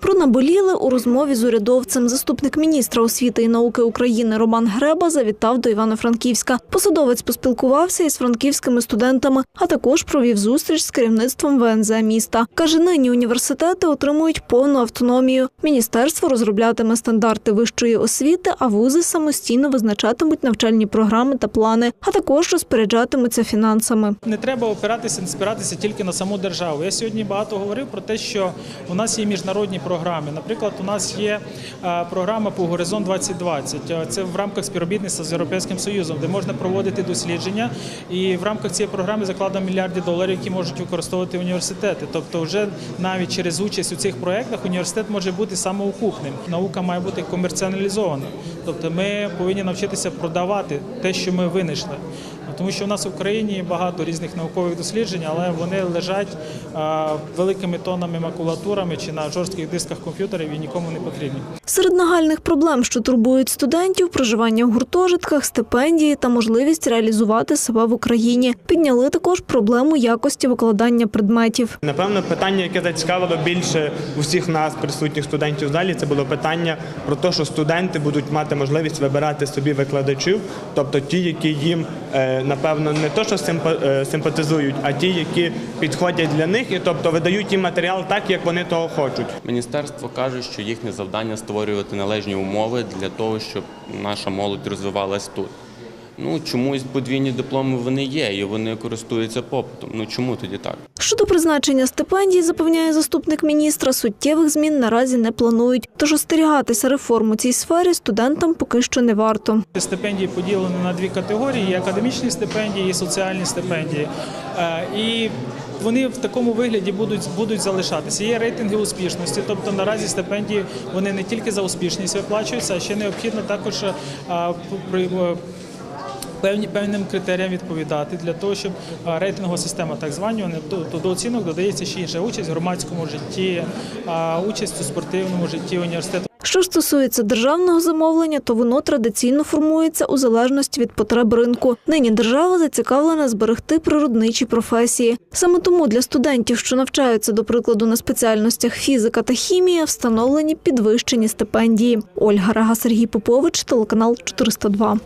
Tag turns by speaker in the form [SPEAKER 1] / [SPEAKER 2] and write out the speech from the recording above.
[SPEAKER 1] Про наболіле у розмові з урядовцем заступник міністра освіти і науки України Роман Греба завітав до Івано-Франківська. Посадовець поспілкувався із франківськими студентами, а також провів зустріч з керівництвом ВНЗ міста. Каже, нині університети отримують повну автономію. Міністерство розроблятиме стандарти вищої освіти, а вузи самостійно визначатимуть навчальні програми та плани, а також розпоряджатимуться фінансами.
[SPEAKER 2] Не треба опиратися, не спиратися тільки на саму державу. Я сьогодні багато говорив про те, що у нас є міжнародні програми. Наприклад, у нас є е, програма по Горизонт 2020. Е, Це в рамках співробітництва з Європейським Союзом, де можна проводити дослідження. І в рамках цієї програми закладено мільярди доларів, які можуть використовувати університети. Тобто, вже навіть через участь у цих проєктах університет може бути самоукупним. Наука має бути комерціоналізована. Тобто, ми повинні навчитися продавати те, що ми винайшли. Тому що у нас в Україні багато різних наукових досліджень, але вони лежать великими тонами макулатурами чи на жорстких дисках комп'ютерів і нікому не потрібні.
[SPEAKER 1] Серед нагальних проблем, що турбують студентів, проживання в гуртожитках, стипендії та можливість реалізувати себе в Україні. Підняли також проблему якості викладання предметів.
[SPEAKER 3] Напевно, питання, яке зацікавило більше усіх нас, присутніх студентів в залі, це було питання про те, що студенти будуть мати можливість вибирати собі викладачів, тобто ті, які їм е, напевно не то, що е, симпатизують, а ті, які підходять для них, і тобто видають їм матеріал так, як вони того хочуть.
[SPEAKER 4] Міністерство каже, що їхнє завдання створювати належні умови для того, щоб наша молодь розвивалась тут. Ну чомусь подвійні дипломи вони є, і вони користуються попитом. Ну чому тоді так?
[SPEAKER 1] Щодо призначення стипендій, запевняє заступник міністра, суттєвих змін наразі не планують. Тож остерігатися реформ у цій сфері студентам поки що не варто.
[SPEAKER 2] Стипендії поділені на дві категорії: академічні стипендії і соціальні стипендії. Е, І вони в такому вигляді будуть, будуть залишатися. Є рейтинги успішності, тобто наразі стипендії вони не тільки за успішність виплачуються, а ще необхідно також е, при- е, певні певним критеріям відповідати для того, щоб рейтингова система так то, то до оцінок додається ще інша участь в громадському житті, участь у спортивному житті університету.
[SPEAKER 1] Що стосується державного замовлення, то воно традиційно формується у залежності від потреб ринку. Нині держава зацікавлена зберегти природничі професії. Саме тому для студентів, що навчаються, до прикладу, на спеціальностях фізика та хімія, встановлені підвищені стипендії. Ольга Рага, Сергій Попович, телеканал 402.